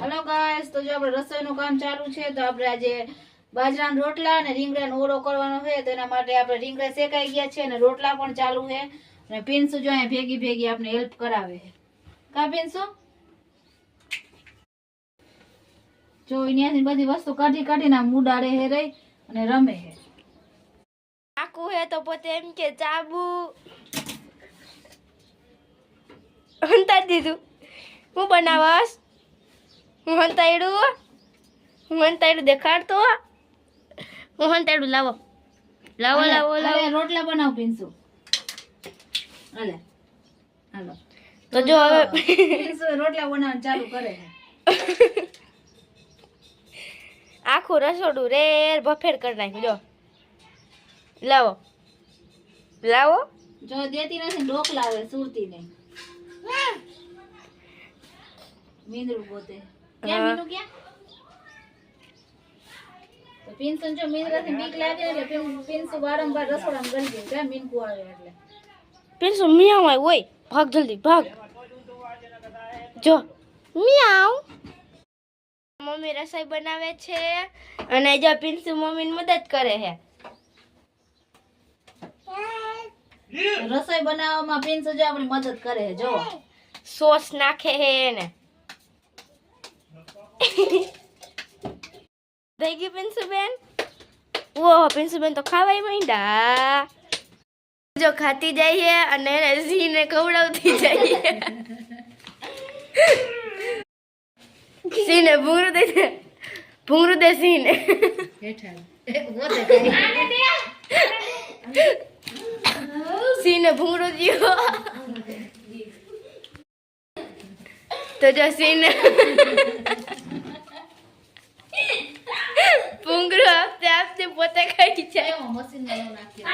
Hello guys તો જો આપણે રસોઈનું કામ ચાલુ છે, તો આપણે આજે બાજરાના રોટલા અને રીંગણાનો ઓળો કરવાનો છે. તો એના માટે આપણે રીંગણા શેકાઈ ગયા છે અને રોટલા પણ ચાલુ છે. અને પિન્સુ જો અહીંયા ભેગી ભેગી આપણે હેલ્પ કરાવે છે. કા પિન્સુ જો અહીંયાથી બધી વસ્તુ કાઢી કાઢીને આમ ઉડાડે હે રહી અને રમે હે ચાકુ હે તો પોતે એમ કે ચાબુ અંતર દીધું. હું બનાવસ હું હંતાયડું હું હંતાયડું દેખાડતો? હું હંતાયડું લાવો લાવો લાવો. લાવો રોટલા બનાવ પીનસુ અલે હાલો. તો જો હવે પીનસુ રોટલા બનાવવાનું ચાલુ કરે આખું રસોડું રેર બફેર કરી નાખ્યું જો. લાવો. લાવો. જો દેતી નથી ડોક લાવે સુરતી ને મીંદરું પોતે. ક્યાં હા. મીંડું ક્યાં તો પિન્સન જો મીંદડાથી બીક લાગે એટલે પિન- પિન્સુ વારંવાર રસોડામાં ગળી જાય ક્યાં મીંડકું આવે એટલે પેલું મિયાવ હોય ઓય ભાગ જલ્દી ભાગ જો મિયાવ મમ્મી રસોઈ બનાવે છે અને જો પિન્સુ મમ્મીની મદદ કરે છે રસોઈ બનાવવામાં પિન્સુ જો આપણી મદદ કરે છે જો સોસ નાખે છે એને થઈ ગયું પિન્સુ બેન ઓહો પિન્સુ બેન તો ખાવાય માંડ્યા જો ખાતી જઈએ અને એને સિંહને ખવડાવતી જઈએ સિંહને ભૂંગળું દે દે ભૂંગળું દે સિંહને હેઠળ ગોતે કરી. સિંહને ભૂંગળું દ્યો તો જો સિંહને પોતે ખાઈ જાય એમાં મશીનમાં ન નાખીએ.